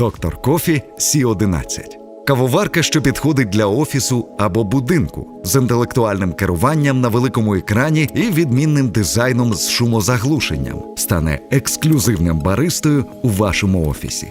Доктор Кофі Сі-11. Кавоварка, що підходить для офісу або будинку з інтелектуальним керуванням на великому екрані і відмінним дизайном з шумозаглушенням, стане ексклюзивним баристою у вашому офісі.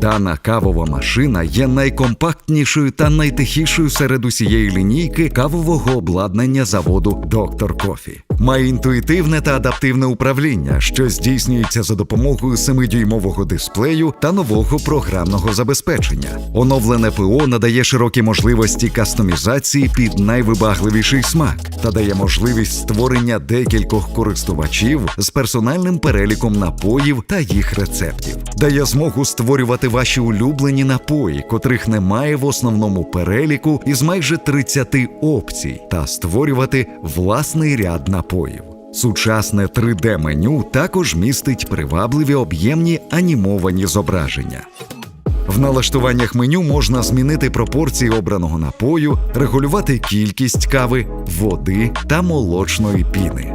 Дана кавова машина є найкомпактнішою та найтихішою серед усієї лінійки кавового обладнання заводу Доктор Кофі. Має інтуїтивне та адаптивне управління, що здійснюється за допомогою 7-дюймового дисплею та нового програмного забезпечення. Оновлене ПО надає широкі можливості кастомізації під найвибагливіший смак та дає можливість створення декількох користувачів з персональним переліком напоїв та їх рецептів. Дає змогу створювати ваші улюблені напої, котрих немає в основному переліку із майже 30 опцій, та створювати власний ряд напоїв. Сучасне 3D-меню також містить привабливі об'ємні анімовані зображення. В налаштуваннях меню можна змінити пропорції обраного напою, регулювати кількість кави, води та молочної піни.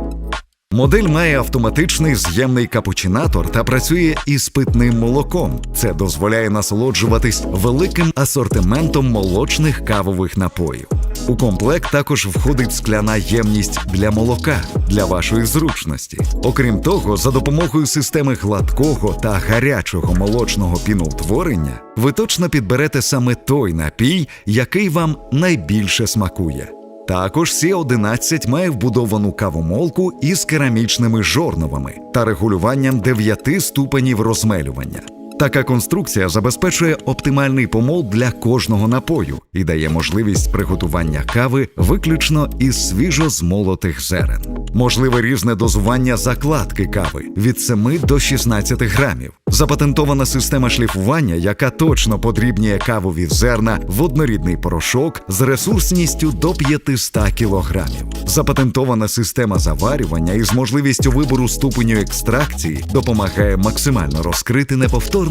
Модель має автоматичний з'ємний капучинатор та працює із питним молоком. Це дозволяє насолоджуватись великим асортиментом молочних кавових напоїв. У комплект також входить скляна ємність для молока для вашої зручності. Окрім того, за допомогою системи гладкого та гарячого молочного піноутворення ви точно підберете саме той напій, який вам найбільше смакує. Також Сі-11 має вбудовану кавомолку із керамічними жорновами та регулюванням 9 ступенів розмелювання. Така конструкція забезпечує оптимальний помол для кожного напою і дає можливість приготування кави виключно із свіжозмолотих зерен. Можливе різне дозування закладки кави від 7 до 16 грамів. Запатентована система шліфування, яка точно подрібнює кавові зерна в однорідний порошок з ресурсністю до 500 кілограмів. Запатентована система заварювання із можливістю вибору ступеню екстракції допомагає максимально розкрити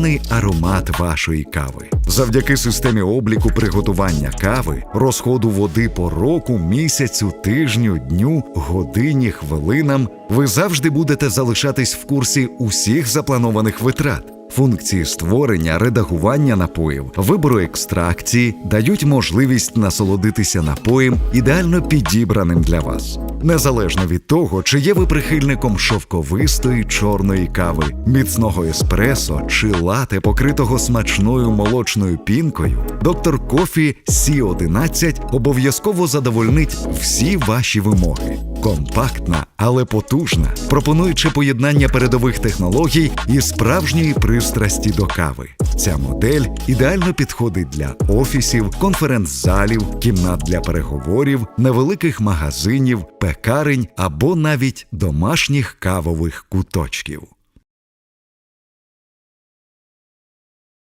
неповторний аромат вашої кави. Завдяки системі обліку приготування кави, розходу води по року, місяцю, тижню, дню, годині, хвилинам, ви завжди будете залишатись в курсі усіх запланованих витрат. Функції створення, редагування напоїв, вибору екстракції дають можливість насолодитися напоєм ідеально підібраним для вас. Незалежно від того, чи є ви прихильником шовковистої чорної кави, міцного еспресо чи лате, покритого смачною молочною пінкою, доктор Кофі Сі-11 обов'язково задовольнить всі ваші вимоги. Компактна, але потужна, пропонуючи поєднання передових технологій і справжньої пристрасті до кави. Ця модель ідеально підходить для офісів, конференц-залів, кімнат для переговорів, невеликих магазинів, пекарень або навіть домашніх кавових куточків.